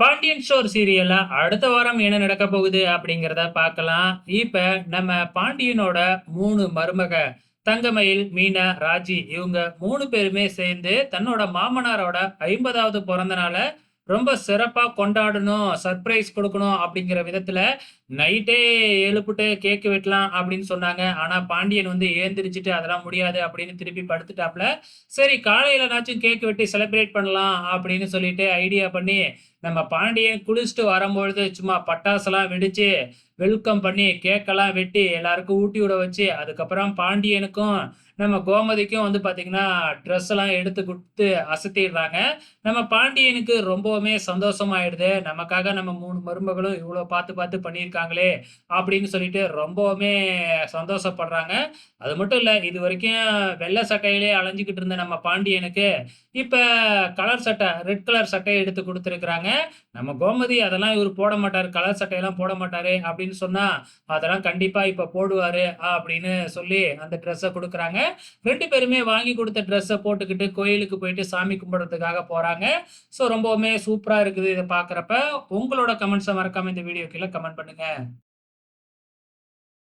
Pandian sure சீரியல்ல அடுத்த வாரம் என்ன நடக்க போகுது அப்படிங்கிறத பார்க்கலாம். இப்ப நம்ம பாண்டியனோட மூணு மருமக தங்கமயில், மீனா, ராஜி இவங்க மூணு பேருமே சேர்ந்து தன்னோட மாமனாரோட 50வது பிறந்த நாள ரொம்ப சிறப்பா கொண்டாடணும், சர்ப்ரைஸ் கொடுக்கணும் அப்படிங்கிற விதத்துல நைட்டே எழுப்பிட்டு கேக்கு வெட்டலாம் அப்படின்னு சொன்னாங்க. ஆனா பாண்டியன் வந்து ஏந்திரிச்சிட்டு அதெல்லாம் முடியாது அப்படின்னு திருப்பி படுத்துட்டாப்ல. சரி காலையிலனாச்சும் கேக் வெட்டி செலிப்ரேட் பண்ணலாம் அப்படின்னு சொல்லிட்டு ஐடியா பண்ணி நம்ம பாண்டியன் குளிச்சுட்டு வரும்பொழுது சும்மா பட்டாசெல்லாம் வெடிச்சு, வெல்கம் பண்ணி கேக்கெல்லாம் வெட்டி எல்லாருக்கும் ஊட்டி விட வச்சு, அதுக்கப்புறம் பாண்டியனுக்கும், நம்ம கோமதிக்கும் வந்து பார்த்தீங்கன்னா, ட்ரெஸ் எல்லாம் எடுத்து கொடுத்து அசத்திடுறாங்க. நம்ம பாண்டியனுக்கு ரொம்பவுமே சந்தோஷமாயிடுது. நமக்காக நம்ம மூணு மருமகளும் இவ்வளோ பார்த்து பார்த்து பண்ணியிருக்காங்களே அப்படின்னு சொல்லிட்டு ரொம்பவுமே சந்தோஷப்படுறாங்க. அது மட்டும் இல்லை இது வரைக்கும் வெள்ளை சட்டையிலே அலைஞ்சிக்கிட்டு இருந்த நம்ம பாண்டியனுக்கு, இப்போ கலர் சட்டை, ரெட் கலர் சட்டையை எடுத்து கொடுத்துருக்குறாங்க நம்ம கோமதி அதெல்லாம் இவர் போட மாட்டார் கலர் சட்டையெல்லாம் போட மாட்டார் அப்படின்னு சொன்னால் அதெல்லாம் கண்டிப்பாக இப்போ போடுவார் அப்படின்னு சொல்லி அந்த ட்ரெஸ்ஸை கொடுக்குறாங்க ரெண்டு பேருமே வாங்கி கொடுத்த ட்ரெஸ்ஸை போட்டுக்கிட்டு கோயிலுக்கு போயிட்டு சாமி கும்பிடுறதுக்காக போறாங்க. ஸோ ரொம்பவுமே சூப்பரா இருக்குது இதை பார்க்குறப்ப. உங்களோட கமெண்ட்ஸை மறக்காம இந்த வீடியோ கீழே கமெண்ட் பண்ணுங்க.